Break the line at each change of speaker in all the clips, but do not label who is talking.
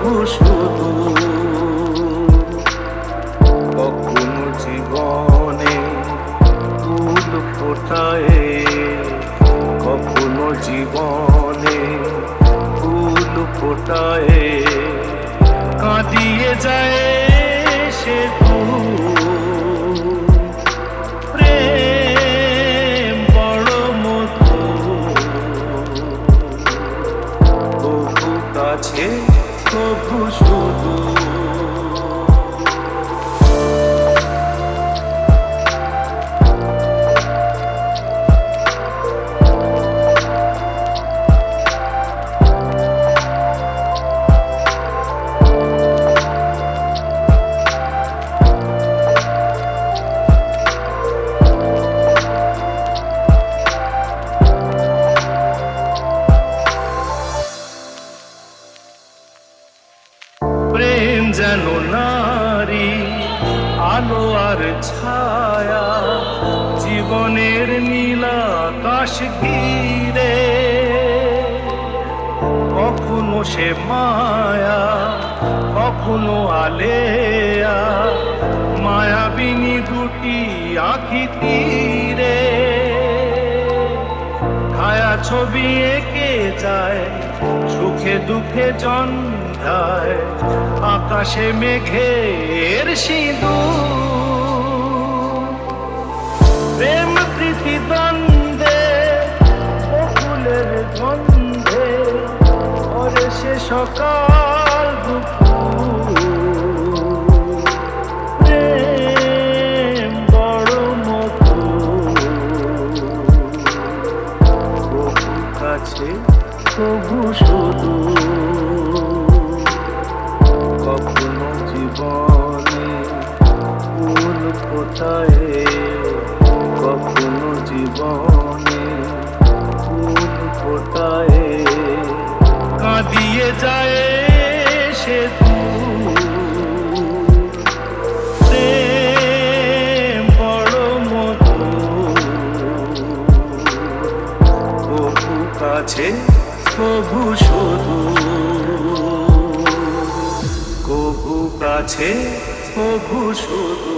কবু সুদূর কখনো জীবনে ফুল ফোটায় কখনো জীবনে ফুল ফোটায় কাঁদিয়ে যায় সে ফুল। কাছে কবু যেন নারী, আলো আর ছায়া, জীবনের নীলাকাশ ঘিরে। কখনো সে মায়া, কখনো আলেয়া, মায়াবিনী দুটি আখি তীরে। ছায়া ছবি এঁকে যায়, সুখে দুঃখে জন্ধায় বাতাসে মেঘের
সিঁদু প্রেম প্রীতি দ্বন্দ্বে ফুলের গন্ধে ওরে সে সকাল পাতায় কখনো জীবনে ফুল ফোটায়। কাঁদিয়ে যায় সে কাছে কবু শুধু। কবু কাছে কবু শুধু।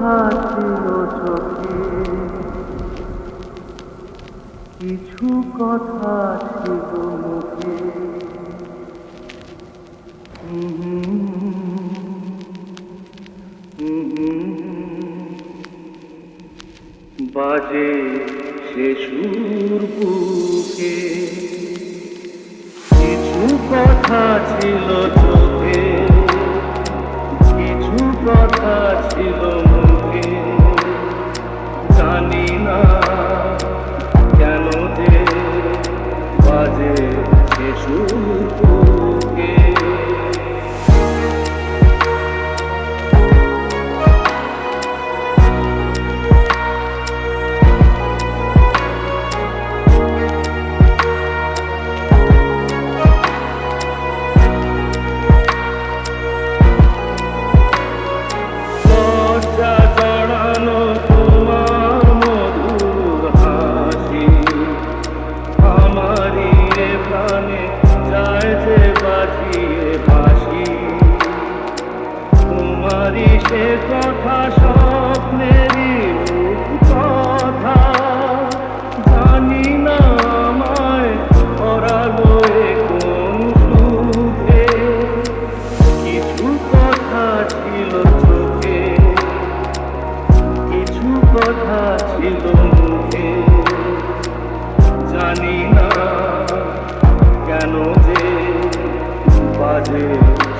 হাসিল চোখে। কিছু কথা ছিল মুখে। বাজে সে সুর বুকে। কিছু কথা ছিল চোখে। কিছু কথা ছিল enough. প্রাণে যায় যে
বাজিয়ে ভাসি তোমারই সে কথা স্বপ্নেরই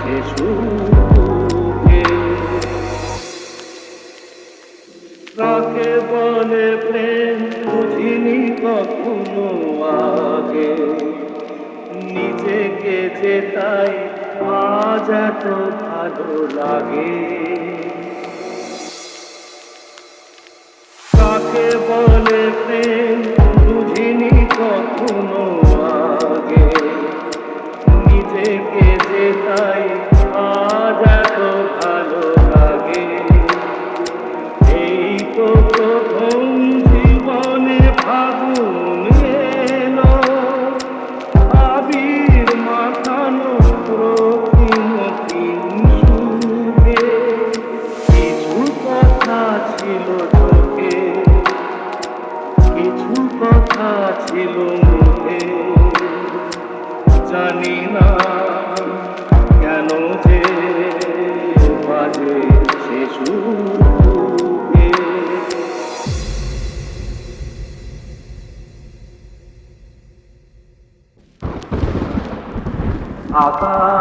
শিশুকে বলে প্রেম কখনো নিজেকে যে তাই আজ এত ভালো লাগে।
Apa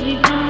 give you